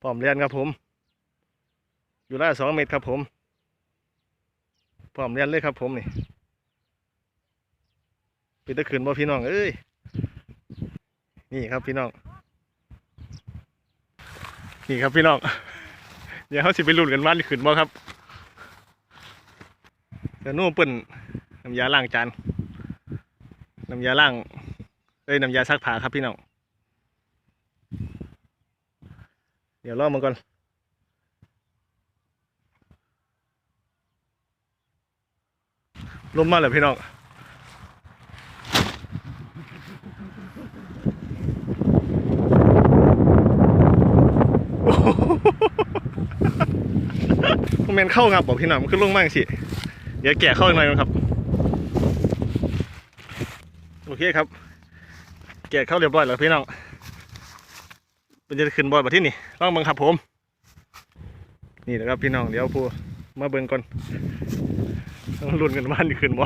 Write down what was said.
พร้อมเรียนครับผม อยู่ละสองเมตรครับผมพร้อมเรียนเลยครับผมนี่ป็นตะขืนบ่พี่น้องเอ้ยนี่ครับพี่น้อง นี่ครับพี่น้อง เดี๋ยวเขาสิไปลุ้นกันว่าขึ้นบ่ครับแต่นู่นเปิ่นน้ำยาล้างจานน้ำยาล้างเอ้ยน้ำยาซักผ้าครับพี่น้องเดี๋ยวรอมันก่อนลมมาแล้วพี่น้องมันเป็นเข้างับบอกพี่น่อยมันขึ้นลงมากสิ เดี๋ยวแกะเข้าอีกหน่อยก่อนครับ โอเคครับ แกะเข้าเรียบร้อยแล้วพี่น้อง เป็นจะขึ้นบอลมาที่นี่ลองเบังครับผม นี่นะครับพี่น้องเดี๋ยวพูมาเบิ่งก่อนต้องลุ้นกันว่านี่ขึ้นบ่